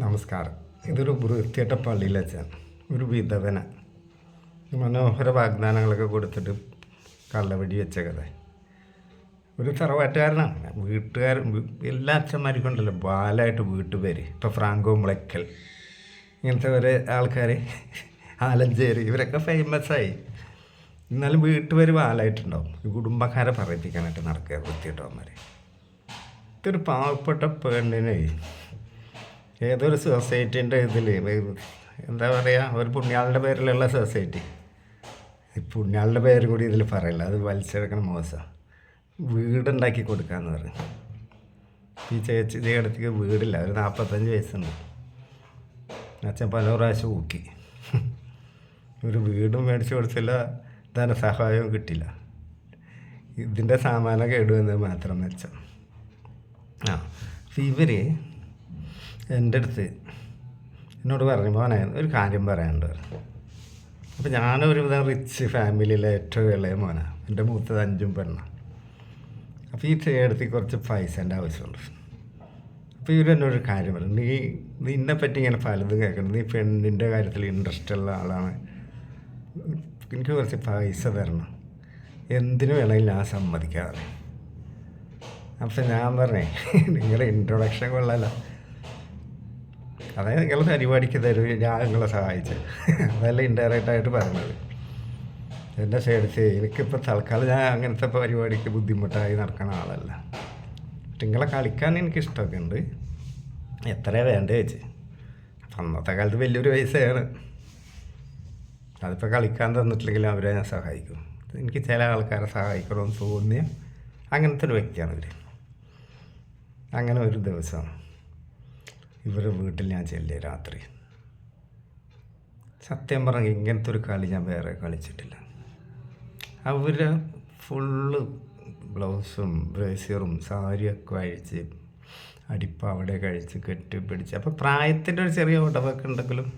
നമസ്കാരം. ഇതൊരു വൃത്തിയട്ട പള്ളിയിലച്ഛൻ ഒരു വിധവന. മനോഹര വാഗ്ദാനങ്ങളൊക്കെ കൊടുത്തിട്ട് കള്ളവടി വെച്ച കഥ. ഒരു തറവാറ്റുകാരനാണ് വീട്ടുകാരൻ എല്ലാ അച്ഛന്മാർക്കും ഉണ്ടല്ലോ ബാലായിട്ട് വീട്ടുപേര്. ഇപ്പോൾ ഫ്രാങ്കോ മുളയ്ക്കൽ. ഇങ്ങനത്തെ ഒരു ആൾക്കാർ ആലഞ്ചേരി ഇവരൊക്കെ ഫേമസായി എന്നാലും വീട്ടുപേര് ബാലായിട്ടുണ്ടാവും. ഈ കുടുംബക്കാരെ പറയിപ്പിക്കാനായിട്ട് നടക്കുക വൃത്തിയിട്ടവന്മാർ ഇതൊരു പാവപ്പെട്ട പെണ്ണിനെ ഏതൊരു സൊസൈറ്റീന്റെ ഇതിൽ എന്താ പറയുക ഒരു പുണ്യാളുടെ പേരിലുള്ള സൊസൈറ്റി. പുണ്യാളുടെ പേര് കൂടി ഇതിൽ പറയില്ല അത് വലിച്ചെടുക്കണ മോശം. വീടുണ്ടാക്കി കൊടുക്കാന്ന് പറയും ഈ ചേച്ചി ചേട്ടത്തിക്ക് വീടില്ല ഒരു നാൽപ്പത്തഞ്ച് വയസ്സുണ്ട്. അച്ഛൻ പല പ്രാവശ്യം ഊക്കി. ഒരു വീടും മേടിച്ച് കൊടുത്തില്ല ധനസഹായവും കിട്ടില്ല. ഇതിന്റെ സാമാനം കേടുവെന്ന് മാത്രം മെച്ചം. ആ ഇവർ എന്റെ അടുത്ത് എന്നോട് പറഞ്ഞു മോനെ ഒരു കാര്യം പറയാനുണ്ട്. അപ്പോൾ ഞാനൊരു വിധം റിച്ച് ഫാമിലിയിലെ ഏറ്റവും ഇളയ മോനാണ് എന്റെ മൂത്തത് അഞ്ചും പെണ്ണാണ് അപ്പോൾ ഈ ചേട്ടത്തി കുറച്ച് പൈസേന്റെ ആവശ്യമുണ്ട്. അപ്പോൾ ഇവർ എന്നോട് ഒരു കാര്യം പറഞ്ഞു നീ നിന്നെ പറ്റി ഇങ്ങനെ പലതും കേൾക്കണം. നീ പെണ്ണിന്റെ കാര്യത്തിൽ ഇൻട്രസ്റ്റ് ഉള്ള ആളാണ്. എനിക്ക് കുറച്ച് പൈസ തരണം. എന്തിനു വേണമെങ്കിലും ഞാൻ സമ്മതിക്കാതെ അപ്പം ഞാൻ പറഞ്ഞേ നിങ്ങളുടെ ഇൻട്രൊഡക്ഷൻ കൊള്ളാലോ. അതായത് നിങ്ങൾ പരിപാടിക്ക് തരും ഞാൻ നിങ്ങളെ സഹായിച്ചു അതല്ല ഇൻഡയറക്റ്റായിട്ട് പറഞ്ഞത് എന്റെ ചേർത്ത് എനിക്കിപ്പോൾ തൽക്കാലം ഞാൻ അങ്ങനത്തെ പരിപാടിക്ക് ബുദ്ധിമുട്ടായി നടക്കുന്ന ആളല്ല. നിങ്ങളെ കളിക്കാൻ എനിക്ക് ഇഷ്ടമൊക്കെ ഉണ്ട്. എത്ര വേണ്ടേ വെച്ച് അന്നത്തെ കാലത്ത് വലിയൊരു പൈസയാണ്. അതിപ്പോൾ കളിക്കാൻ തന്നിട്ടില്ലെങ്കിൽ അവരെ ഞാൻ സഹായിക്കും. എനിക്ക് ചില ആൾക്കാരെ സഹായിക്കണമെന്ന് തോന്നിയ അങ്ങനത്തെ ഒരു വ്യക്തിയാണ് ഇവർ അങ്ങനെ ഒരു ദിവസം ഇവരുടെ വീട്ടിൽ ഞാൻ ചെല്ലേ രാത്രി. സത്യം പറഞ്ഞ ഇങ്ങനത്തെ ഒരു കളി ഞാൻ വേറെ കളിച്ചിട്ടില്ല. അവർ ഫുള്ള് ബ്ലൗസും ബ്രേസിയറും സാരിയൊക്കെ അഴിച്ച് അടിപ്പാവടെ കഴിച്ച് കെട്ടിപ്പിടിച്ച് അപ്പോൾ പ്രായത്തിന്റെ ഒരു ചെറിയ ഉടവൊക്കെ ഉണ്ടെങ്കിലും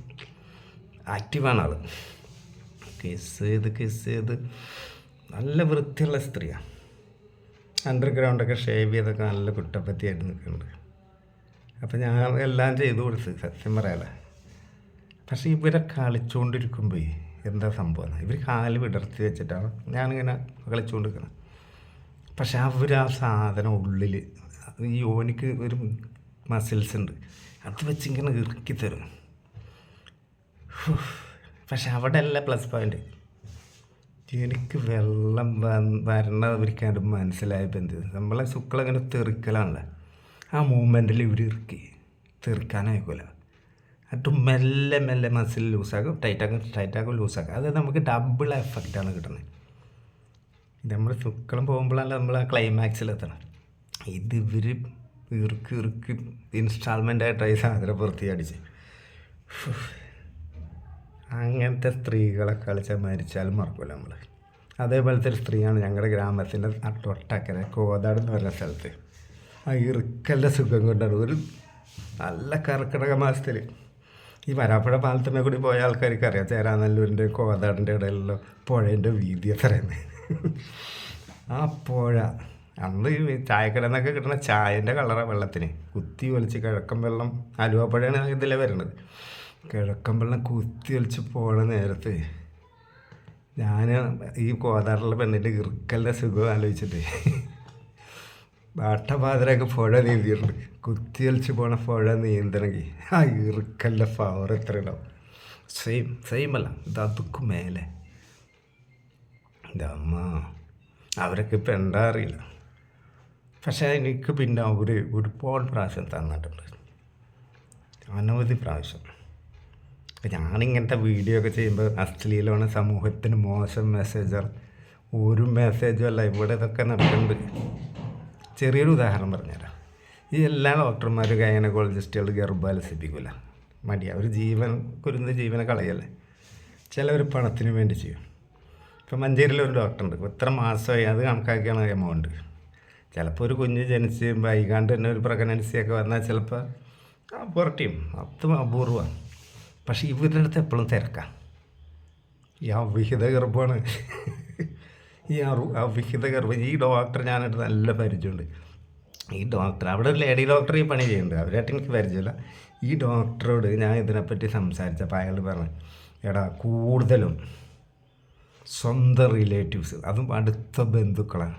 ആക്റ്റീവാണ് ആൾ കിസ് ചെയ്ത് കിസ് ചെയ്ത് നല്ല വൃത്തിയുള്ള സ്ത്രീയാണ് അണ്ടർഗ്രൗണ്ടൊക്കെ ഷേവ് ചെയ്തൊക്കെ നല്ല കുട്ടപ്പത്തിയായിട്ട് നിൽക്കുന്നുണ്ട്. അപ്പം ഞാൻ എല്ലാം ചെയ്തു കൊടുത്ത് സത്യം പറയാലേ. പക്ഷേ ഇവരെ കളിച്ചുകൊണ്ടിരിക്കുമ്പോൾ എന്താ സംഭവം ഇവർ കാൽ വിടർത്തി വെച്ചിട്ടാണ് ഞാനിങ്ങനെ കളിച്ചുകൊണ്ടിരിക്കുന്നത് പക്ഷെ അവർ ആ സാധനം ഉള്ളിൽ ഈ ഓനിക്ക് ഒരു മസിൽസ് ഉണ്ട്. അത് വെച്ച് ഇങ്ങനെ ഇറുക്കി തരും. പക്ഷെ അവിടെ അല്ല പ്ലസ് പോയിന്റ് എനിക്ക് വെള്ളം വരണ വരണവരിക്കാണ്ട് മനസ്സിലായപ്പോൾ എന്ത് നമ്മളെ ശുക്ലങ്ങനെ തെറിക്കലാണല്ലോ. ആ മൂമെന്റിൽ ഇവർ ഇറക്കി. തീർക്കാനായിക്കൂല. എന്നിട്ട് മെല്ലെ മെല്ലെ മസിൽ ലൂസാക്കും ടൈറ്റാക്കും ടൈറ്റാക്കും ലൂസാക്കും അത് നമുക്ക് ഡബിൾ എഫക്റ്റാണ് കിട്ടുന്നത് നമ്മൾ ശുക്ലം പോകുമ്പോഴല്ല നമ്മൾ ആ ക്ലൈമാക്സിലെത്തണം ഇത് ഇവർ ഇറുക്കി ഇറുക്കി ഇൻസ്റ്റാൾമെന്റ് ആയിട്ടായി സാധനം പുറത്തി അടിച്ച്. അങ്ങനത്തെ സ്ത്രീകളെ കളിച്ചാൽ മരിച്ചാലും മറക്കില്ല നമ്മൾ അതേപോലത്തെ ഒരു സ്ത്രീയാണ് ഞങ്ങളുടെ ഗ്രാമത്തിന്റെ തൊട്ടക്കര കോതാട് എന്ന് പറയുന്ന സ്ഥലത്ത്. ആ ഇറുക്കല്ല സുഖം കൊണ്ടാണ്. ഒരു നല്ല കർക്കിടക മാസത്തിൽ ഈ വരാപ്പുഴ പാലത്തിനെ കൂടി പോയ ആൾക്കാർക്ക് അറിയാം. ചേരാനല്ലൂരിന്റെ കോതാടിന്റെ ഇടയിലുള്ള പുഴേന്റെ വീതി എത്രയെന്ന് ആ പുഴ അന്ന് ഈ ചായക്കടയിൽ നിന്നൊക്കെ കിട്ടുന്ന ചായന്റെ കളറാണ് വെള്ളത്തിന്. കുത്തി ഒലിച്ച് കിഴക്കൻ വെള്ളം ആലുവപ്പുഴയാണ് ഇതിലെ വരുന്നത് കിഴക്കൻ വെള്ളം കുത്തി ഒലിച്ച് പോണ നേരത്ത് ഞാൻ ഈ കോതാടുള്ള പെണ്ണിന്റെ ഇറുക്കലിന്റെ സുഖം ആലോചിച്ചിട്ട് ബാട്ടപാതിരൊക്കെ പുഴ നീന്തിയിട്ടുണ്ട്. കുത്തിയൊലിച്ച് പോണ പുഴ നീന്തണമെങ്കിൽ ആ ഇറുക്കല്ല പവർ എത്ര ഉണ്ടാവും. സെയിം സെയിം അല്ല. ഇത് അതുക്ക് മേലെ. ഇതമ്മ അവരൊക്കെ ഇപ്പം എന്താ അറിയില്ല. പക്ഷേ എനിക്ക് പിന്നെ അവർ ഒരുപാട് പ്രാവശ്യം തന്നിട്ടുണ്ട്. അനവധി പ്രാവശ്യം. ഞാനിങ്ങനത്തെ വീഡിയോ ഒക്കെ ചെയ്യുമ്പോൾ അശ്ലീലമാണ് സമൂഹത്തിന് മോശം മെസ്സേജർ ഒരു മെസ്സേജും അല്ല. ഇവിടെ ഇതൊക്കെ നടക്കുന്നുണ്ട് ചെറിയൊരു ഉദാഹരണം പറഞ്ഞുതരാം. ഈ എല്ലാ ഡോക്ടർമാരും ഗൈനക്കോളജിസ്റ്റുകൾ ഗർഭാലസിപ്പിക്കില്ല മടി അവർ ജീവൻ കുരുന്ന ജീവനെ കളയല്ലേ? ചിലവർ പണത്തിന് വേണ്ടി ചെയ്യും. ഇപ്പം മഞ്ചേരിയിൽ ഒരു ഡോക്ടറുണ്ട്. ഇത്ര മാസമായി അത് കണക്കാക്കിയാണ് എമൗണ്ട്. ചിലപ്പോൾ ഒരു കുഞ്ഞ് ജനിച്ച് വൈകാണ്ട് തന്നെ ഒരു പ്രഗ്നൻസി ഒക്കെ വന്നാൽ ചിലപ്പോൾ പുറട്ടിയും അത്തും അപൂർവമാണ് പക്ഷേ ഇവരുടെ അടുത്ത് എപ്പോഴും തിരക്കാം. ഈ അവിഹിത ഗർഭമാണ്. ഈ ആ വിഹിത ഗർഭം ഈ ഡോക്ടർ ഞാനായിട്ട് നല്ല പരിചയമുണ്ട്. ഈ ഡോക്ടർ അവിടെ ഒരു ലേഡി ഡോക്ടർ ഈ പണി ചെയ്യുന്നുണ്ട്. അവരായിട്ട് എനിക്ക് പരിചയമില്ല. ഈ ഡോക്ടറോട് ഞാൻ ഇതിനെപ്പറ്റി സംസാരിച്ചപ്പോൾ അയാൾ പറഞ്ഞു എടാ കൂടുതലും സ്വന്തം റിലേറ്റീവ്സ് അതും അടുത്ത ബന്ധുക്കളാണ്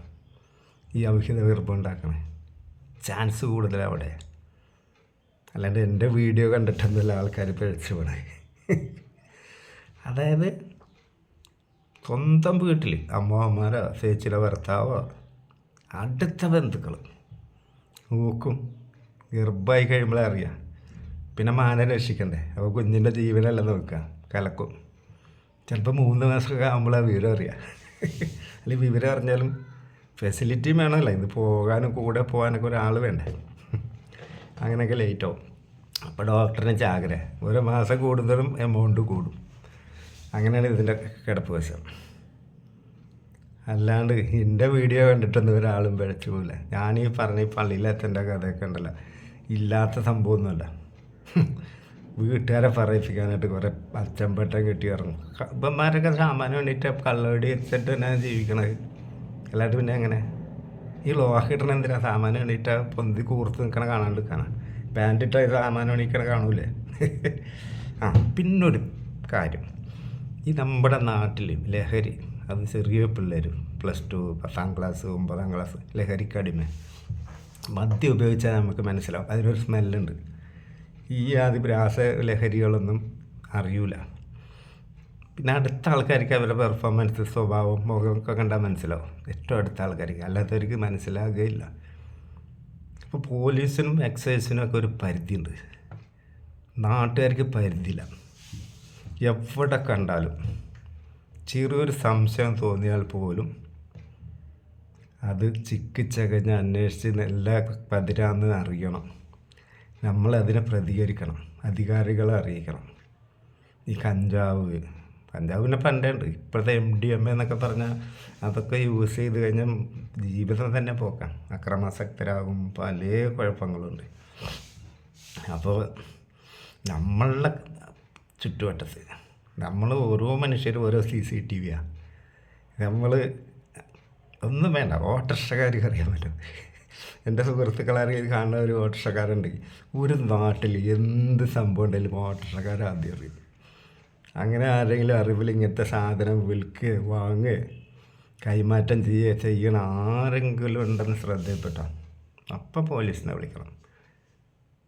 ഈ അവിഹിത ഗർഭം ഉണ്ടാക്കണേ. ചാൻസ് കൂടുതലാണ് അവിടെ. അല്ലാണ്ട് എന്റെ വീഡിയോ കണ്ടിട്ടൊന്നുമില്ല ആൾക്കാർ പിഴച്ചു പോണേ. അതായത് സ്വന്തം വീട്ടിൽ അമ്മമാരോ ചേച്ചിയുടെ ഭർത്താവോ അടുത്ത ബന്ധുക്കൾ നോക്കും ഗർഭമായി കഴിയുമ്പോഴേ അറിയാം. പിന്നെ മാനെ രക്ഷിക്കണ്ടേ? അപ്പോൾ കുഞ്ഞിന്റെ ജീവനല്ല നോക്കുക കലക്കും. ചിലപ്പോൾ മൂന്ന് മാസമൊക്കെ ആകുമ്പോഴാണ് വിവരം അറിയാം. അല്ലെങ്കിൽ വിവരം അറിഞ്ഞാലും ഫെസിലിറ്റി വേണമല്ലോ. ഇത് പോകാനും കൂടെ പോകാനൊക്കെ ഒരാൾ വേണ്ടേ? അങ്ങനെയൊക്കെ ലേറ്റ് ആവും. അപ്പോൾ ഡോക്ടറിന് ചാകര ഒരു മാസം കൂടുതലും എമൗണ്ട് കൂടും. അങ്ങനെയാണ് ഇതിന്റെ കിടപ്പ് വശം. അല്ലാണ്ട് എന്റെ വീഡിയോ കണ്ടിട്ടൊന്നും ഒരാളും പിഴച്ചു പോകില്ല ഞാൻ ഈ പറഞ്ഞ ഈ പള്ളിയിലെത്തന്റെ കഥയൊക്കെ ഉണ്ടല്ലോ. ഇല്ലാത്ത സംഭവമൊന്നുമല്ല. വീട്ടുകാരെ പറയിപ്പിക്കാനായിട്ട് കുറേ അച്ചമ്പട്ടം കെട്ടി ഇറങ്ങും. ഇപ്പന്മാരൊക്കെ സാമാനം വേണ്ടിയിട്ട് കള്ളവടി വെച്ചിട്ട് തന്നെ ജീവിക്കണത്. അല്ലാണ്ട് പിന്നെ എങ്ങനെ? ഈ ലോഹ ഇടണ എന്തിനാ? സാമാനം വേണ്ടിയിട്ട് പൊന്തി കൂർത്ത് നിൽക്കണ കാണാണ്ട് നിൽക്കണം പാന്റിട്ട് സാമാനം വേണ്ടിക്കണ കാണൂലേ? ആ പിന്നൊരു കാര്യം. ഈ നമ്മുടെ നാട്ടിൽ ലഹരി അത് ചെറിയ പിള്ളേർ പ്ലസ് ടു പത്താം ക്ലാസ് ഒമ്പതാം ക്ലാസ് ലഹരിക്കടിമ മദ്യം ഉപയോഗിച്ചാൽ നമുക്ക് മനസ്സിലാവും. അതിനൊരു സ്മെല്ലുണ്ട് ഈ ആദ്യ രാസ ലഹരികളൊന്നും അറിയൂല. പിന്നെ അടുത്ത ആൾക്കാർക്ക് അവരുടെ പെർഫോമൻസ് സ്വഭാവം മുഖമൊക്കെ കണ്ടാൽ മനസ്സിലാവും. ഏറ്റവും അടുത്ത ആൾക്കാർക്ക്. അല്ലാത്തവർക്ക് മനസ്സിലാകുകയില്ല അപ്പോൾ പോലീസിനും എക്സൈസിനും ഒക്കെ ഒരു പരിധിയുണ്ട്. നാട്ടുകാർക്ക് പരിധിയില്ല. എവിടെ കണ്ടാലും ചെറിയൊരു സംശയം തോന്നിയാൽ പോലും അത് ചിക്കിച്ചകഞ്ഞ് അന്വേഷിച്ച് നല്ല പതിരാന്ന് അറിയണം. നമ്മളതിനെ പ്രതികരിക്കണം. അധികാരികളെ അറിയിക്കണം. ഈ കഞ്ചാവ് കഞ്ചാവിനെ പണ്ടേ ഉണ്ട് ഇപ്പോഴത്തെ എം ഡി എം എന്നൊക്കെ പറഞ്ഞാൽ അതൊക്കെ യൂസ് ചെയ്ത് കഴിഞ്ഞാൽ ജീവിതം തന്നെ പോക്കാം. അക്രമാസക്തരാകും. പല കുഴപ്പങ്ങളുണ്ട്. അപ്പോൾ നമ്മളുടെ ചുറ്റുവട്ടത്ത്. നമ്മൾ ഓരോ മനുഷ്യരും ഓരോ സി സി ടി വിയാണ് നമ്മൾ ഒന്നും വേണ്ട ഓട്ടർഷക്കാർക്ക് അറിയാൻ പറ്റും. എന്റെ സുഹൃത്തുക്കളാരെങ്കിലും കാണുന്ന ഒരു ഓട്ടോറിക്ഷക്കാരുണ്ട്. ഒരു നാട്ടിൽ എന്ത് സംഭവം ഉണ്ടെങ്കിലും ഓട്ടോറിക്ഷക്കാർ ആദ്യം അറിയും. അങ്ങനെ ആരെങ്കിലും അറിവിൽ ഇങ്ങനത്തെ സാധനം വിൽക്ക് വാങ്ങുക കൈമാറ്റം ചെയ്യുക ചെയ്യണം ആരെങ്കിലും ഉണ്ടെന്ന് ശ്രദ്ധയിൽപ്പെട്ടോ. അപ്പം പോലീസിനെ വിളിക്കണം.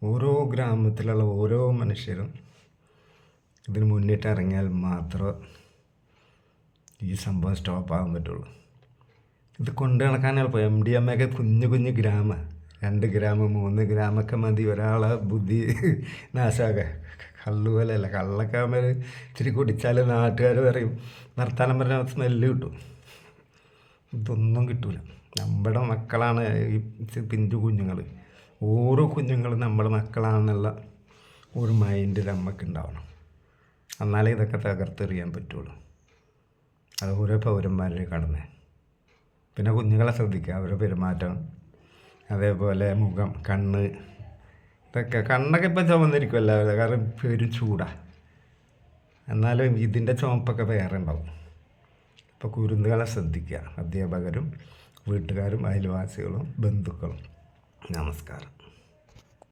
ഓരോ ഗ്രാമത്തിലുള്ള ഓരോ മനുഷ്യരും ഇതിന് മുന്നിട്ട് ഇറങ്ങിയാൽ മാത്രമേ ഈ സംഭവം സ്റ്റോപ്പ് ആകാൻ പറ്റുള്ളൂ. ഇത് കൊണ്ടു നടക്കാൻ എളുപ്പം. എം ഡി എം ഒക്കെ കുഞ്ഞു കുഞ്ഞു ഗ്രാമ. രണ്ട് ഗ്രാമം മൂന്ന് ഗ്രാമൊക്കെ മതി. ഒരാളെ ബുദ്ധി നാശമാകെ. കള്ളു പോലെയല്ല. കള്ളൊക്കെ ആകുമ്പോൾ ഇച്ചിരി കുടിച്ചാൽ നാട്ടുകാർ പറയും നിർത്താനം പറഞ്ഞ സ്മെല്ല് കിട്ടും. ഇതൊന്നും കിട്ടൂല. നമ്മുടെ മക്കളാണ് ഈ പിഞ്ചു കുഞ്ഞുങ്ങൾ ഓരോ കുഞ്ഞുങ്ങളും നമ്മുടെ മക്കളാണെന്നുള്ള ഒരു മൈൻഡ് നമുക്ക് ഉണ്ടാവണം. എന്നാലേ ഇതൊക്കെ തകർത്തെറിയാൻ പറ്റുള്ളൂ. അത് ഓരോ പൗരന്മാരുടെ കടന്ന് പിന്നെ കുഞ്ഞുങ്ങളെ ശ്രദ്ധിക്കുക അവരുടെ പെരുമാറ്റം അതേപോലെ മുഖം കണ്ണ് ഇതൊക്കെ. കണ്ണൊക്കെ ഇപ്പം ചുമന്നിരിക്കുമല്ലോ കാരണം പേരും ചൂടാ. എന്നാലും ഇതിന്റെ ചുമപ്പൊക്കെ വേറെ ഉണ്ടാവും. അപ്പോൾ കുരുന്നുകളെ ശ്രദ്ധിക്കുക. അധ്യാപകരും വീട്ടുകാരും അയൽവാസികളും ബന്ധുക്കളും നമസ്കാരം.